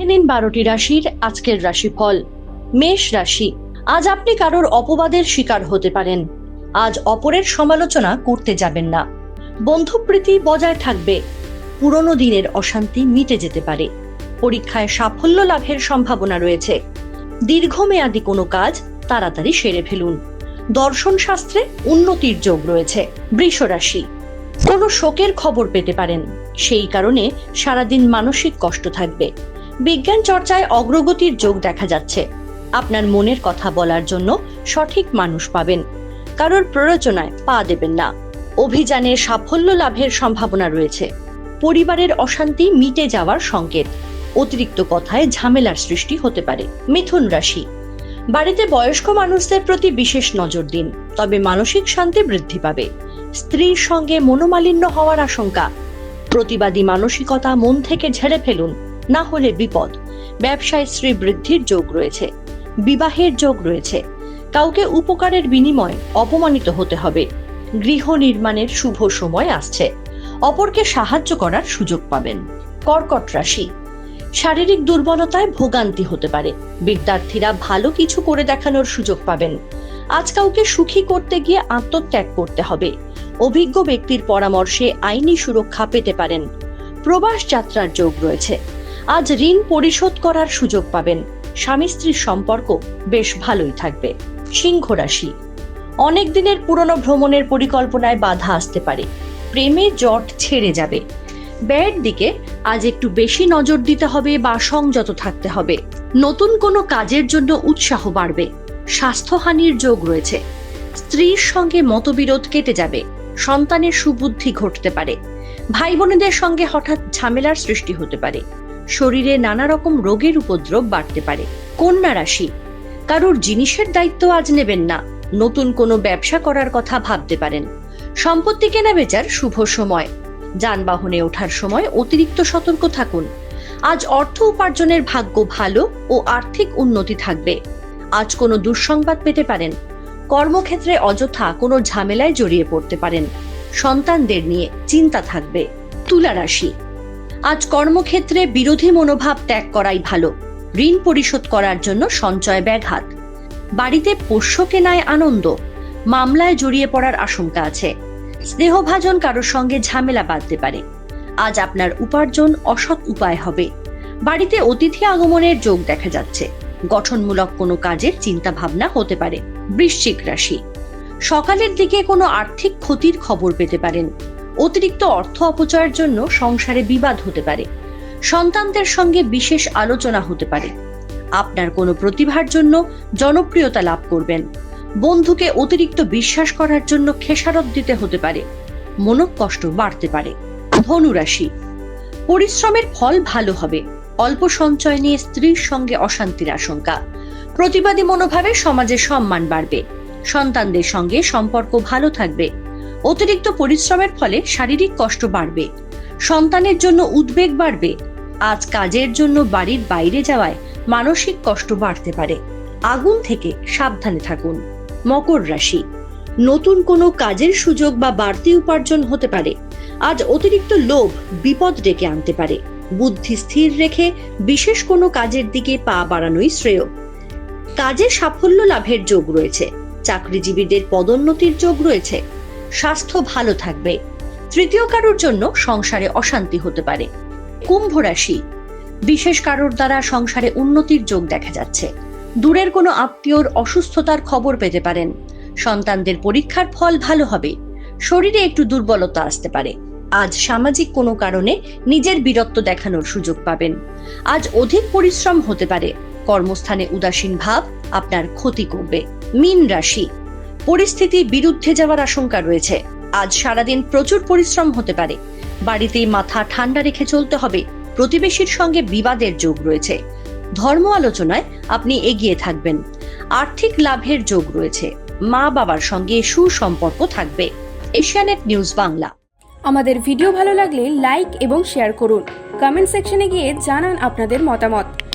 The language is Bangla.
দেখে নিন বারোটি রাশির আজকের রাশিফল। মেষ রাশি, আজ আপনি কারোর অপবাদের শিকার হতে পারেন। আজ অপরের সমালোচনা করতে যাবেন না। বন্ধুপ্রীতি বজায় থাকবে। পুরনো দিনের অশান্তি মিটে যেতে পারে। পরীক্ষায় সাফল্য লাভের সম্ভাবনা রয়েছে। দীর্ঘমেয়াদী কোনো কাজ তাড়াতাড়ি সেরে ফেলুন। দর্শন শাস্ত্রে উন্নতির যোগ রয়েছে। বৃষ রাশি, কোনো শোকের খবর পেতে পারেন। সেই কারণে সারাদিন মানসিক কষ্ট থাকবে। বিজ্ঞান চর্চায় অগ্রগতির যোগ দেখা যাচ্ছে। আপনার মনের কথা বলার জন্য সঠিক মানুষ পাবেন। কারোর প্ররোচনায় পা দেবেন না। অভিযানে সাফল্য লাভের সম্ভাবনা রয়েছে। পরিবারের অশান্তি মিটে যাওয়ার সংকেত। অতিরিক্ত কথায় ঝামেলার সৃষ্টি হতে পারে। মিথুন রাশি। বাড়িতে বয়স্ক মানুষদের প্রতি বিশেষ নজর দিন, তবে মানসিক শান্তি বৃদ্ধি পাবে। স্ত্রীর সঙ্গে মনোমালিন্য হওয়ার আশঙ্কা। প্রতিবাদী মানসিকতা মন থেকে ঝেড়ে ফেলুন। না হলে বিপদ। ব্যবসায় শ্রী বৃদ্ধির যোগ রয়েছে। বিবাহের যোগ রয়েছে। কাউকে উপকারের বিনিময়ে অপমানিত হতে হবে। গৃহ নির্মাণের শুভ সময় আসছে। অপরকে সাহায্য করার সুযোগ পাবেন। কর্কট রাশি। শারীরিক দুর্বলতায় ভোগান্তি হতে পারে। বিদ্যার্থীরা ভালো কিছু করে দেখানোর সুযোগ পাবেন। আজ কাউকে সুখী করতে গিয়ে আত্মত্যাগ করতে হবে। অভিজ্ঞ ব্যক্তির পরামর্শে আইনি সুরক্ষা পেতে পারেন। প্রবাস যাত্রার যোগ রয়েছে। আজ ঋণ পরিশোধ করার সুযোগ পাবেন। স্বামী স্ত্রীর সম্পর্ক বেশ ভালোই থাকবে। সিংহ রাশি। অনেক দিনের পুরনো ভ্রমণের পরিকল্পনায় বাধা আসতে পারে। প্রেমে জট ছেড়ে যাবে। ব্যয়ের দিকে আজ একটু বেশি নজর দিতে হবে বা সংযত থাকতে হবে। নতুন কোনো কাজের জন্য উৎসাহ বাড়বে। স্বাস্থ্যহানির যোগ রয়েছে। স্ত্রীর সঙ্গে মতবিরোধ কেটে যাবে। সন্তানের সুবুদ্ধি ঘটতে পারে। ভাই বোনেদের সঙ্গে হঠাৎ ঝামেলার সৃষ্টি হতে পারে। শরীরে নানা রকম রোগের উপদ্রব বাড়তে পারে। কন্যা রাশি, কারোর জিনিসের দায়িত্ব আজ নেবেন না। নতুন কোনো ব্যবসা করার কথা ভাবতে পারেন। সম্পত্তি কেনা বেচার শুভ সময়। যানবাহনে ওঠার সময় অতিরিক্ত সতর্ক থাকুন। আজ অর্থ উপার্জনের ভাগ্য ভালো ও আর্থিক উন্নতি থাকবে। আজ কোনো দুঃসংবাদ পেতে পারেন। কর্মক্ষেত্রে অযথা কোনো ঝামেলায় জড়িয়ে পড়তে পারেন। সন্তানদের নিয়ে চিন্তা থাকবে। তুলা রাশি আজ কর্মক্ষেত্রে বিরোধী মনোভাব ত্যাগ করাই ভালো। ঋণ পরিশোধ করার জন্য সঞ্চয় ব্যাঘাত। বাড়িতে পোষ্য কেনায় আনন্দ। মামলায় জড়িয়ে পড়ার আশঙ্কা আছে। স্নেহভাজন কারোর সঙ্গে ঝামেলা বাঁধতে পারে। আজ আপনার উপার্জন অসৎ উপায় হবে। বাড়িতে অতিথি আগমনের যোগ দেখা যাচ্ছে। গঠনমূলক কোনো কাজের চিন্তা ভাবনা হতে পারে। বৃশ্চিক রাশি। সকালের দিকে কোনো আর্থিক ক্ষতির খবর পেতে পারেন। অতিরিক্ত অর্থ অপচয়ের জন্য সংসারে বিবাদ হতে পারে। সন্তানদের সঙ্গে বিশেষ আলোচনা হতে পারে। আপনার কোনো প্রতিভার জন্য জনপ্রিয়তা লাভ করবেন। বন্ধুকে অতিরিক্ত বিশ্বাস করার জন্য খেসারত দিতে হতে পারে। মনোকষ্ট বাড়তে পারে। ধনুরাশি। পরিশ্রমের ফল ভালো হবে। অল্প সঞ্চয় নিয়ে স্ত্রীর সঙ্গে অশান্তির আশঙ্কা। প্রতিবাদী মনোভাবে সমাজে সম্মান বাড়বে। সন্তানদের সঙ্গে সম্পর্ক ভালো থাকবে। অতিরিক্ত পরিশ্রমের ফলে শারীরিক কষ্ট বাড়বে, সন্তানের জন্য উদ্বেগ বাড়বে, আজ কাজের জন্য বাড়ির বাইরে যাওয়ায় মানসিক কষ্ট বাড়তে পারে। আগুন থেকে সাবধানে থাকুন। মকর রাশি। নতুন কোনো কাজের সুযোগ বা বাড়তি উপার্জন হতে পারে। আজ অতিরিক্ত লোভ, বিপদ ডেকে আনতে পারে। বুদ্ধি স্থির রেখে বিশেষ কোনো কাজের দিকে পা বাড়ানোই শ্রেয়। কাজে সাফল্য লাভের যোগ রয়েছে। চাকরিজীবীদের পদোন্নতির যোগ রয়েছে। স্বাস্থ্য ভালো থাকবে। তৃতীয় কারোর জন্য সংসারে অশান্তি হতে পারে। কুম্ভ রাশি। বিশেষ কারোর দ্বারা সংসারে উন্নতির যোগ দেখা যাচ্ছে। দূরের কোনো আত্মীয়র অসুস্থতার খবর পেতে পারেন। সন্তানদের পরীক্ষার ফল ভালো হবে। শরীরে একটু দুর্বলতা আসতে পারে। আজ সামাজিক কোনো কারণে নিজের বীরত্ব দেখানোর সুযোগ পাবেন। আজ অধিক পরিশ্রম হতে পারে। কর্মস্থানে উদাসীন ভাব আপনার ক্ষতি করবে। মিন রাশি। পরিস্থিতি বিরুদ্ধে যাওয়ার আশঙ্কা রয়েছে। আজ সারাদিন প্রচুর পরিশ্রম হতে পারে। বাড়িতেই মাথা ঠান্ডা রেখে চলতে হবে। প্রতিবেশীর সঙ্গে বিবাদের যোগ রয়েছে। ধর্ম আলোচনায় আপনি এগিয়ে থাকবেন। আর্থিক লাভের যোগ রয়েছে। মা বাবার সঙ্গে সুসম্পর্ক থাকবে। Asianet news Bangla. আমাদের ভিডিও ভালো লাগলে লাইক এবং শেয়ার করুন। কমেন্ট সেকশনে গিয়ে জানান আপনাদের মতামত।